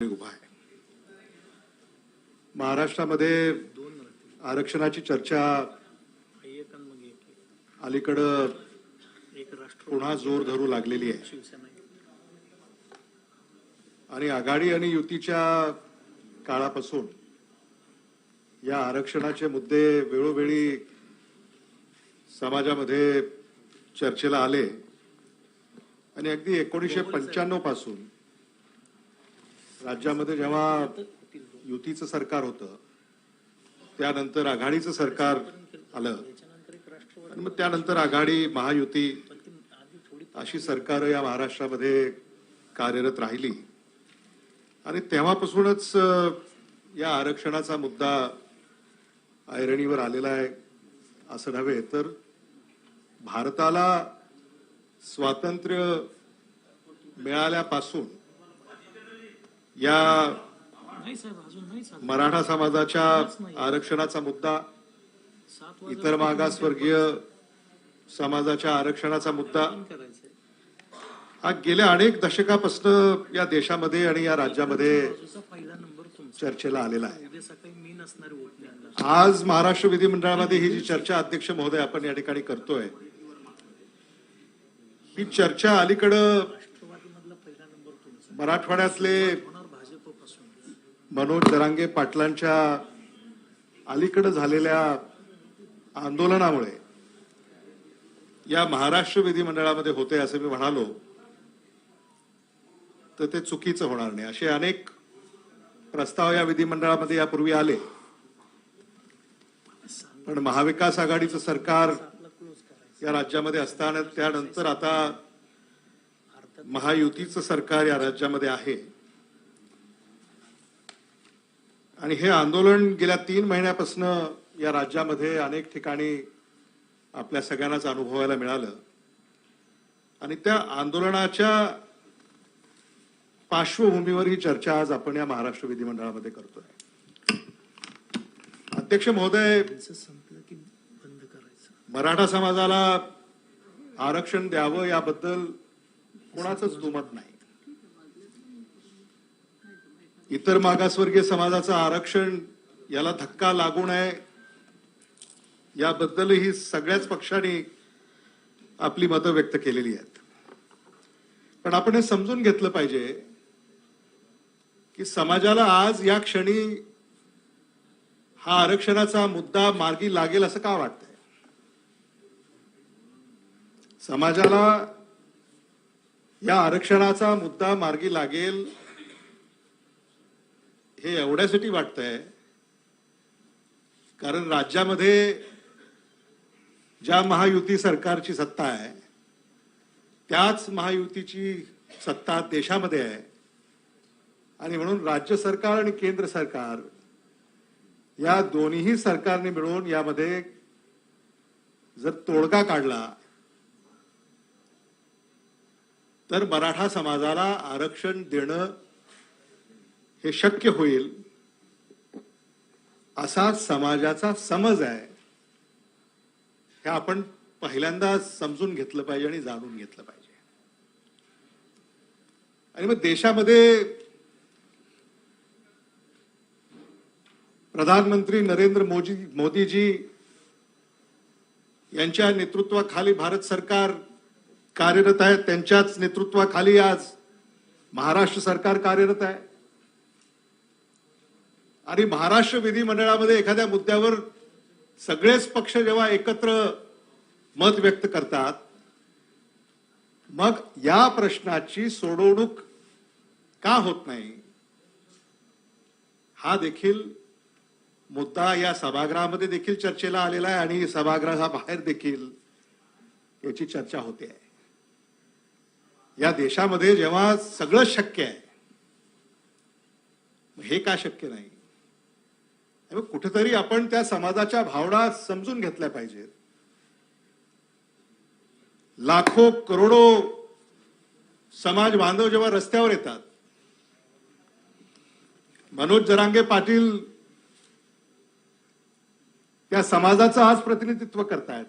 उभा आहे. महाराष्ट्रामध्ये आरक्षणाची चर्चा एक अलीकडं पुन्हा जोर धरू लागलेली आहे. आणि आघाडी आणि युतीच्या काळापासून या आरक्षणाचे मुद्दे वेळोवेळी समाजामध्ये चर्चेला आले. आणि अगदी एकोणीसशे पंच्याण्णवपासून राज्यामध्ये जेव्हा युतीचं सरकार होतं त्यानंतर आघाडीचं सरकार आलं आणि मग त्यानंतर आघाडी महायुती अशी सरकार या महाराष्ट्रामध्ये कार्यरत राहिली. आणि तेव्हापासूनच या आरक्षणाचा मुद्दा ऐरणीवर आलेला आहे असं नव्हे तर भारताला स्वातंत्र्य मिळाल्यापासून या मराठा समाजाच्या आरक्षणाचा मुद्दा इतर मागासवर्गीय समाजाच्या आरक्षणाचा मुद्दा हा गेल्या अनेक दशकापासून या देशामध्ये आणि या राज्यामध्ये चर्चेला आलेला आहे. आज महाराष्ट्र विधिमंडळामध्ये ही जी चर्चा अध्यक्ष महोदय आपण या ठिकाणी करतोय ही चर्चा अलीकडं मराठवाड्यातले मनोज जरांगे पाटलांच्या अलीकडे झालेल्या आंदोलनामुळे या महाराष्ट्र विधिमंडळामध्ये होते असं मी म्हणालो तर ते चुकीचं होणार नाही. असे अनेक प्रस्ताव या विधिमंडळामध्ये यापूर्वी आले. पण महाविकास आघाडीचं सरकार या राज्यामध्ये असताना त्यानंतर आता महायुतीचं सरकार या राज्यामध्ये आहे. आणि हे आंदोलन गेल्या तीन महिन्यापासून या राज्यामध्ये अनेक ठिकाणी आपल्या सगळ्यांनाच अनुभवायला मिळालं. आणि त्या आंदोलनाच्या पार्श्वभूमीवर ही चर्चा आज आपण या महाराष्ट्र विधिमंडळामध्ये करतोय. अध्यक्ष महोदय त्यांचं संपलं की बंद करायचं? मराठा समाजाला आरक्षण द्यावं याबद्दल कोणाचंच दुमत नाही. इतर मागासवर्गीय समाजाचं आरक्षण याला धक्का लागू नये याबद्दलही सगळ्याच पक्षांनी आपली मतं व्यक्त केलेली आहेत. पण आपण हे समजून घेतलं पाहिजे की समाजाला आज या क्षणी हा आरक्षणाचा मुद्दा मार्गी लागेल असं का वाटतंय? समाजाला या आरक्षणाचा मुद्दा मार्गी लागेल हे एवढ्यासाठी वाटतंय कारण राज्यामध्ये ज्या महायुती सरकारची सत्ता आहे त्याच महायुतीची सत्ता देशामध्ये आहे. आणि म्हणून राज्य सरकार आणि केंद्र सरकार या दोन्ही सरकारने मिळून यामध्ये जर तोडगा काढला तर मराठा समाजाला आरक्षण देणं हे शक्य होईल असा समाजाचा समज आहे. हे आपण पहिल्यांदा समजून घेतलं पाहिजे आणि जाणून घेतलं पाहिजे. आणि मग देशामध्ये प्रधानमंत्री नरेंद्र मोदी मोदीजी यांच्या नेतृत्वाखाली भारत सरकार कार्यरत आहे त्यांच्याच नेतृत्वाखाली आज महाराष्ट्र सरकार कार्यरत आहे. आणि महाराष्ट्र विधिमंडळामध्ये एखाद्या मुद्द्यावर सगळेच पक्ष जेव्हा एकत्र मत व्यक्त करतात मग या प्रश्नाची सोडवणूक का होत नाही? हा देखील मुद्दा या सभागृहामध्ये देखील चर्चेला आलेला आहे आणि सभागृहाबाहेर देखील याची चर्चा होते. आहे या देशामध्ये जेव्हा सगळं शक्य आहे हे का शक्य नाही? कुठेतरी आपण त्या समाजाच्या भावना समजून घेतल्या पाहिजेत. लाखो करोडो समाज बांधव जेव्हा रस्त्यावर येतात मनोज जरांगे पाटील त्या समाजाचं आज प्रतिनिधित्व करतायत.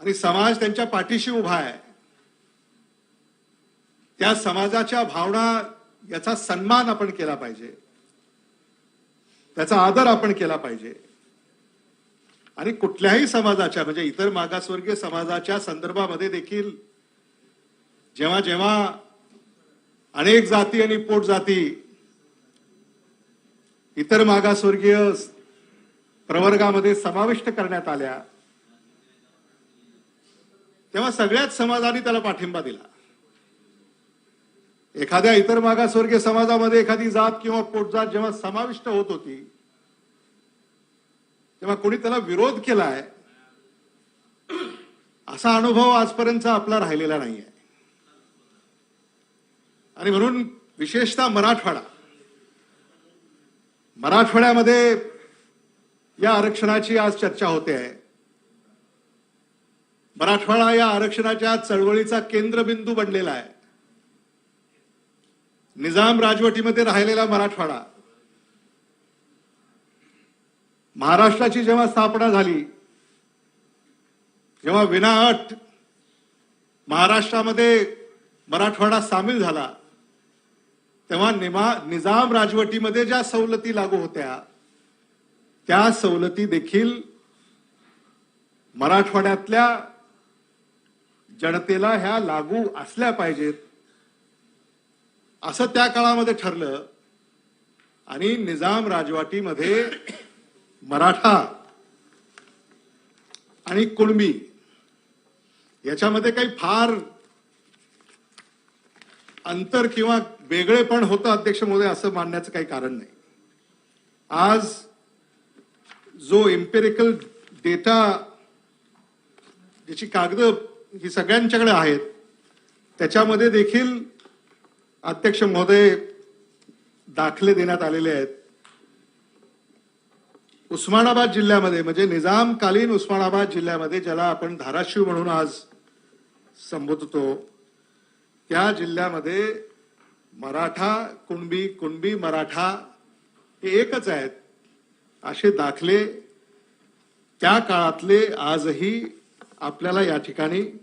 आणि समाज त्यांच्या पाठीशी उभा आहे. त्या समाजाच्या भावना याचा सन्मान आपण केला पाहिजे. त्याचा आदर आपण केला पाहिजे. आणि कुठल्याही समाजाच्या म्हणजे इतर मागासवर्गीय समाजाच्या संदर्भामध्ये देखील जेव्हा जेव्हा अनेक जाती आणि पोट जाती इतर मागासवर्गीय प्रवर्गामध्ये समाविष्ट करण्यात आल्या तेव्हा सगळ्याच समाजाने त्याला पाठिंबा दिला. एखाद्या इतर मागासवर्गीय समाजामध्ये एखादी जात किंवा पोटजात जेव्हा समाविष्ट होत होती तेव्हा कोणी त्याला विरोध केलाय असा अनुभव आजपर्यंत आपला राहिलेला नाहीये. आणि म्हणून विशेषतः मराठवाडा मराठवाड्यामध्ये या आरक्षणाची आज चर्चा होते. आहे मराठवाडा या आरक्षणाच्या चळवळीचा केंद्रबिंदू बनलेला आहे. निजाम राजवटीमध्ये राहिलेला मराठवाडा महाराष्ट्राची जेव्हा स्थापना झाली जेव्हा विनाअट महाराष्ट्रामध्ये मराठवाडा सामील झाला तेव्हा निमा निजाम राजवटीमध्ये ज्या सवलती लागू होत्या त्या सवलती देखील मराठवाड्यातल्या जनतेला ह्या लागू असल्या पाहिजेत. असं त्या काळामध्ये ठरलं. आणि निजाम राजवाटीमध्ये मराठा आणि कुणबी याच्यामध्ये काही फार अंतर किंवा वेगळेपण होतं अध्यक्ष महोदय असं मानण्याचं काही कारण नाही. आज जो एम्पेरिकल डेटा ज्याची कागद ही सगळ्यांच्याकडे आहेत त्याच्यामध्ये देखील अध्यक्ष महोदय दाखले देण्यात आलेले आहेत. उस्मानाबाद जिल्ह्यामध्ये म्हणजे निजामकालीन उस्मानाबाद जिल्ह्यामध्ये ज्याला आपण धाराशिव म्हणून आज संबोधतो त्या जिल्ह्यामध्ये मराठा कुणबी कुणबी मराठा हे एकच आहेत. असे दाखले त्या काळातले आजही आपल्याला या ठिकाणी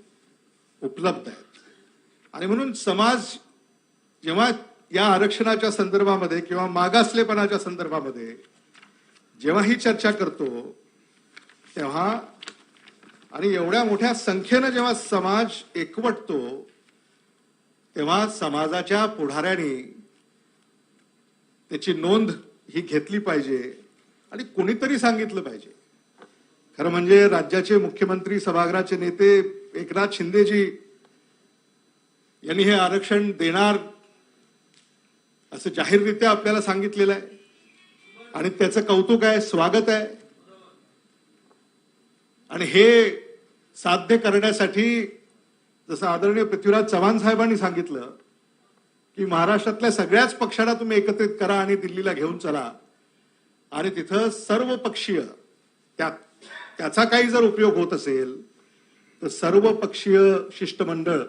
उपलब्ध आहेत. आणि म्हणून समाज जेव्हा या आरक्षणाच्या संदर्भामध्ये किंवा मागासलेपणाच्या संदर्भामध्ये जेव्हा ही चर्चा करतो तेव्हा आणि एवढ्या मोठ्या संख्येनं जेव्हा समाज एकवटतो तेव्हा समाजाच्या पुढाऱ्यांनी त्याची नोंद ही घेतली पाहिजे आणि कोणीतरी सांगितलं पाहिजे. खरं म्हणजे राज्याचे मुख्यमंत्री सभागृहाचे नेते एकनाथ शिंदेजी यांनी हे आरक्षण देणार असं जाहीररित्या आपल्याला सांगितलेलं आहे. आणि त्याचं कौतुक आहे स्वागत आहे. आणि हे साध्य करण्यासाठी जसं आदरणीय पृथ्वीराज चव्हाण साहेबांनी सांगितलं की महाराष्ट्रातल्या सगळ्याच पक्षांना तुम्ही एकत्रित करा आणि दिल्लीला घेऊन चला. आणि तिथं सर्व पक्षीय त्या त्याचा काही जर उपयोग होत असेल तर सर्व पक्षीय शिष्टमंडळ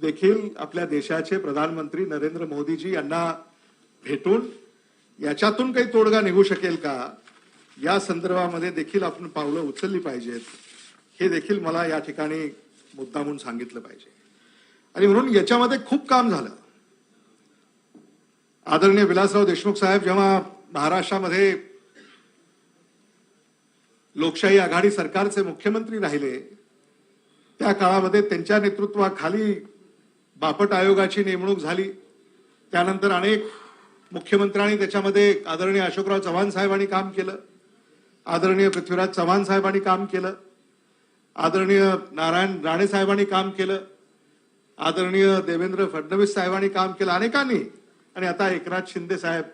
देखील आपल्या देशाचे प्रधानमंत्री नरेंद्र मोदीजी यांना भेटून याच्यातून काही तोडगा निघू शकेल का? या संदर्भामध्ये देखील आपण पावलं उचलली पाहिजेत. हे देखील मला या ठिकाणी मुद्दामून सांगितलं पाहिजे. आणि म्हणून याच्यामध्ये खूप काम झालं. आदरणीय विलासराव देशमुख साहेब जेव्हा महाराष्ट्रामध्ये लोकशाही आघाडी सरकारचे मुख्यमंत्री राहिले त्या काळामध्ये त्यांच्या नेतृत्वाखाली बापट आयोगाची नेमणूक झाली. त्यानंतर अनेक मुख्यमंत्र्यांनी त्याच्यामध्ये आदरणीय अशोकराव चव्हाण साहेबांनी काम केलं. आदरणीय पृथ्वीराज चव्हाण साहेबांनी काम केलं. आदरणीय नारायण राणे साहेबांनी काम केलं. आदरणीय देवेंद्र फडणवीस साहेबांनी काम केलं. अनेकांनी. आणि आता एकनाथ शिंदे साहेब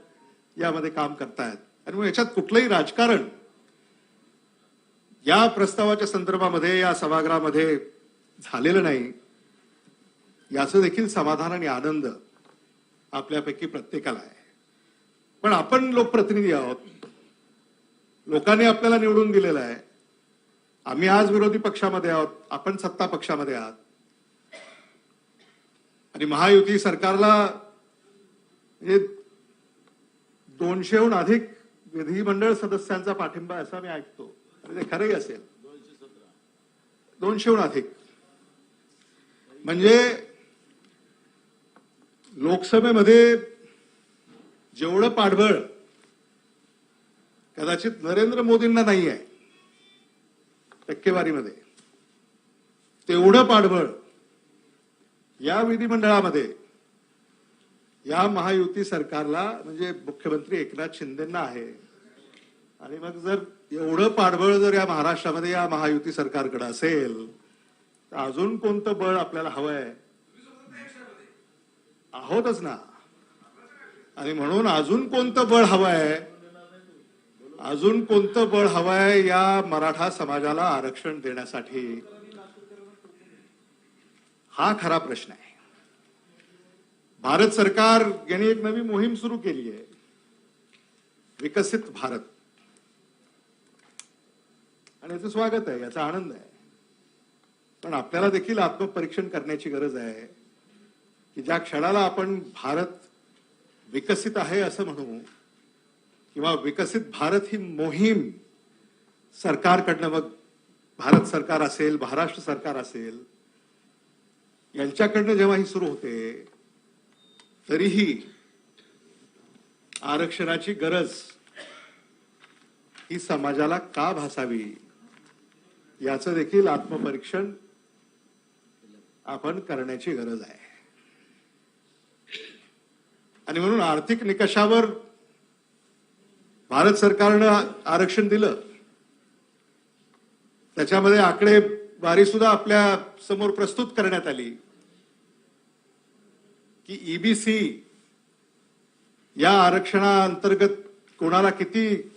यामध्ये काम करतायत. आणि मग याच्यात कुठलंही राजकारण या प्रस्तावाच्या संदर्भामध्ये या सभागृहामध्ये झालेलं नाही. याचं देखील समाधान आणि आनंद आपल्यापैकी प्रत्येकाला आहे. पण आपण लोकप्रतिनिधी आहोत. लोकांनी आपल्याला निवडून दिलेलं आहे. आम्ही आज विरोधी पक्षामध्ये आहोत. आपण सत्ता पक्षामध्ये आहात. आणि महायुती सरकारला हे दोनशेहून अधिक विधिमंडळ सदस्यांचा पाठिंबा असा मी ऐकतो. ते खरंही असेल. दोनशेहून अधिक. म्हणजे लोकसभेमध्ये जेवढं पाठबळ कदाचित नरेंद्र मोदींना नाही आहे टक्केवारीमध्ये तेवढं पाठबळ या विधिमंडळामध्ये या महायुती सरकारला म्हणजे मुख्यमंत्री एकनाथ शिंदेना आहे. आणि मग जर एवढं पाठबळ जर या महाराष्ट्रामध्ये या महायुती सरकारकडे असेल तर अजून कोणतं बळ आपल्याला हवं आहे आहोतच ना. आणि म्हणून अजून कोणतं बळ हवं आहे अजून कोणतं बळ हवंय या मराठा समाजाला आरक्षण देण्यासाठी? हा खरा प्रश्न आहे. भारत सरकार यांनी एक नवी मोहीम सुरू केली आहे. विकसित भारत. आणि याचं स्वागत आहे याचा आनंद आहे. पण आपल्याला देखील आत्मपरीक्षण करण्याची गरज आहे. की ज्या क्षणाला आपण भारत विकसित आहे असं म्हणू किंवा विकसित भारत ही मोहीम सरकारकडनं मग भारत सरकार असेल महाराष्ट्र सरकार असेल यांच्याकडनं जेव्हा ही सुरू होते तरीही आरक्षणाची गरज ही समाजाला का भासावी याचं देखील आत्मपरीक्षण आपण करण्याची गरज आहे. आणि म्हणून आर्थिक निकषावर भारत सरकारनं आरक्षण दिलं. त्याच्यामध्ये आकडेवारी सुद्धा आपल्यासमोर प्रस्तुत करण्यात आली. की ईबीसी या आरक्षणाअंतर्गत कोणाला किती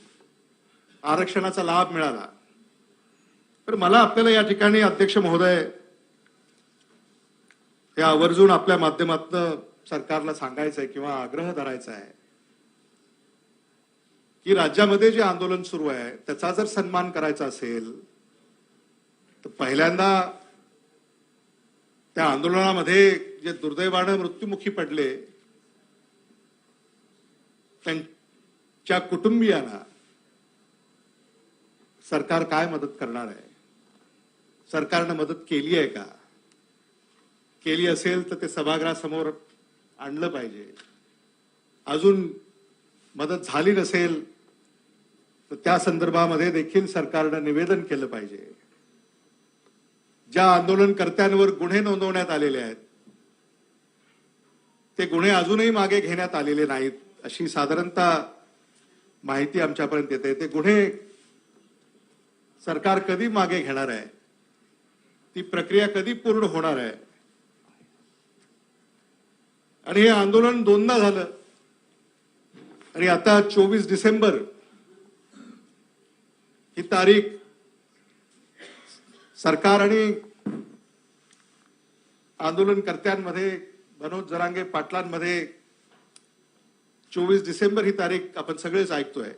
आरक्षणाचा लाभ मिळाला? तर मला आपल्याला या ठिकाणी अध्यक्ष महोदय हे आवर्जून आपल्या माध्यमातनं सरकारला सांगायचं आहे किंवा आग्रह धरायचा आहे की राज्यामध्ये जे आंदोलन सुरू आहे त्याचा जर सन्मान करायचा असेल तर पहिल्यांदा त्या आंदोलनामध्ये जे दुर्दैवानं मृत्युमुखी पडले त्यांच्या कुटुंबियांना सरकार काय मदत करणार आहे? सरकारनं मदत केली आहे का? केली असेल तर ते सभागृहासमोर आणलं पाहिजे. अजून मदत झाली नसेल तर त्या संदर्भामध्ये देखील सरकारनं निवेदन केलं पाहिजे. ज्या आंदोलनकर्त्यांवर गुन्हे नोंदवण्यात आलेले आहेत ते गुन्हे अजूनही मागे घेण्यात आलेले नाहीत अशी साधारणतः माहिती आमच्यापर्यंत येते. ते गुन्हे सरकार कधी मागे घेणार आहे? ती प्रक्रिया कधी पूर्ण होणार आहे? आणि हे आंदोलन दोनदा झालं. आणि आता चोवीस डिसेंबर ही तारीख सरकार आणि आंदोलनकर्त्यांमध्ये मनोज जरांगे पाटलांमध्ये चोवीस डिसेंबर ही तारीख आपण सगळेच ऐकतोय.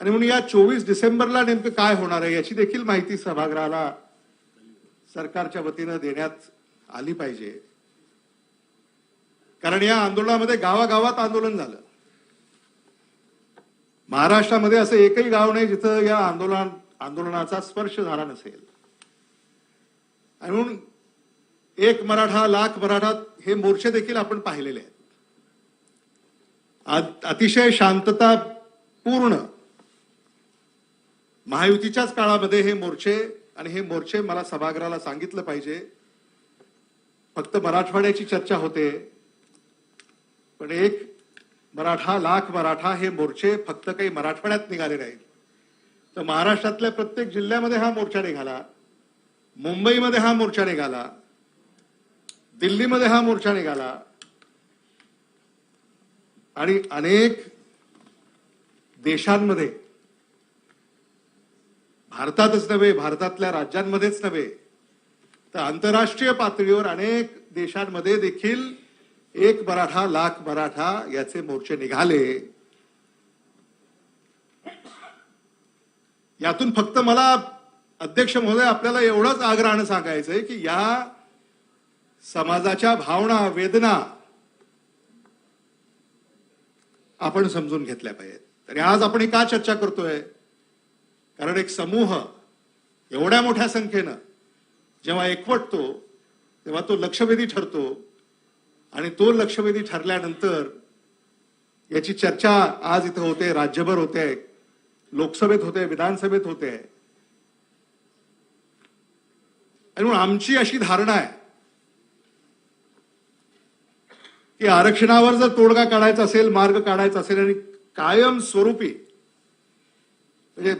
आणि म्हणून या चोवीस डिसेंबरला नेमकं काय होणार आहे याची देखील माहिती सभागृहाला सरकारच्या वतीनं देण्यात आली पाहिजे. कारण या आंदोलनामध्ये गावागावात आंदोलन झालं. महाराष्ट्रामध्ये असं एकही गाव नाही जिथं या आंदोलन आंदोलनाचा स्पर्श झाला नसेल. आणि म्हणून एक मराठा लाख मराठा हे मोर्चे देखील आपण पाहिलेले आहेत. अतिशय शांतता पूर्ण महायुतीच्याच काळामध्ये हे मोर्चे आणि हे मोर्चे मला सभागृहाला सांगितलं पाहिजे. फक्त मराठवाड्याची चर्चा होते. पण एक मराठा लाख मराठा हे मोर्चे फक्त काही मराठवाड्यात निघाले नाहीत. तर महाराष्ट्रातल्या प्रत्येक जिल्ह्यामध्ये हा मोर्चा निघाला मुंबईमध्ये हा मोर्चा निघाला दिल्लीमध्ये हा मोर्चा निघाला. आणि अनेक देशांमध्ये भारतातच नव्हे भारतातल्या राज्यांमध्येच नव्हे तर आंतरराष्ट्रीय पातळीवर अनेक देशांमध्ये देखील एक मराठा लाख मराठा याचे मोर्चे निघाले. यातून फक्त मला अध्यक्ष महोदय आपल्याला एवढंच आग्रहानं सांगायचंय की या समाजाच्या भावना वेदना आपण समजून घेतल्या पाहिजेत. तरी आज आपण का चर्चा करतोय? कारण एक समूह एवढ्या मोठ्या संख्येनं जेव्हा एकवटतो तेव्हा तो लक्षवेधी ठरतो. आणि तो लक्षवेधी ठरल्यानंतर याची चर्चा आज इथं होते राज्यभर होते लोकसभेत होते विधानसभेत होते. आणि म्हणून आमची अशी धारणा आहे की आरक्षणावर जर तोडगा काढायचा असेल मार्ग काढायचा असेल आणि कायम स्वरूपी म्हणजे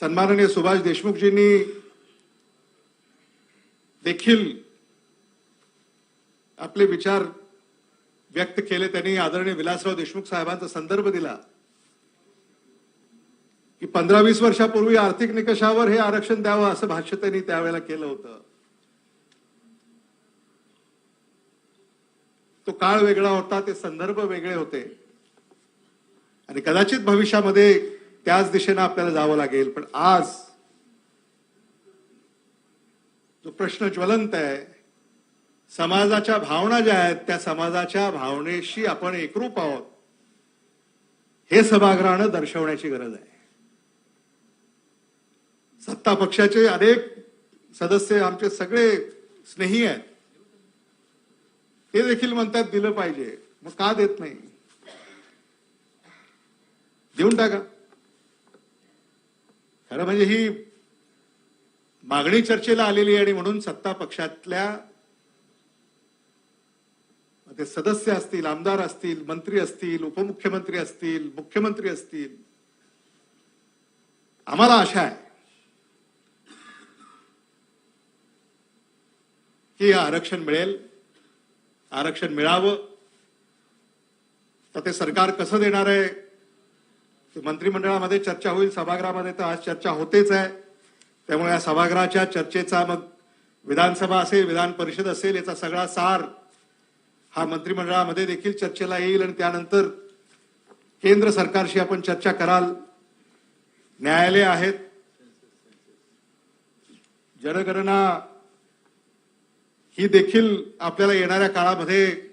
सन्माननीय सुभाष देशमुखजींनी देखील आपले विचार व्यक्त केले त्यांनी आदरणीय विलासराव देशमुख साहेबांचा संदर्भ दिला. की पंधरा वीस वर्षापूर्वी आर्थिक निकषावर हे आरक्षण द्यावं असं भाष्य त्यांनी त्यावेळेला केलं होतं. तो काळ वेगळा होता ते संदर्भ वेगळे होते. आणि कदाचित भविष्यामध्ये त्याच दिशेनं आपल्याला जावं लागेल पण आज जो प्रश्न ज्वलंत आहे समाजाच्या भावना ज्या आहेत त्या समाजाच्या भावनेशी आपण एकरूप आहोत. हे सभागृहानं दर्शवण्याची गरज आहे. सत्ता पक्षाचे अनेक सदस्य आमचे सगळे स्नेही आहेत. ते देखील म्हणतात दिलं पाहिजे. मग का देत नाही? देऊन टाका. खरं म्हणजे ही मागणी चर्चेला आलेली आहे आणि म्हणून सत्ता पक्षातल्या ते सदस्य असतील आमदार असतील मंत्री असतील उपमुख्यमंत्री असतील मुख्यमंत्री असतील. आम्हाला आशा आहे की हे आरक्षण मिळेल आरक्षण मिळावं. तर ते सरकार कसं देणार आहे ते मंत्रिमंडळामध्ये चर्चा होईल सभागृहामध्ये तर आज चर्चा होतेच आहे. त्यामुळे या सभागृहाच्या चर्चेचा मग विधानसभा असेल विधान परिषद असेल याचा सगळा सार हा मंत्रिमंडळामध्ये देखील चर्चेला येईल आणि त्यानंतर केंद्र सरकारशी आपण चर्चा कराल. न्यायालय आहेत. जनगणना ही देखील आपल्याला येणाऱ्या काळामध्ये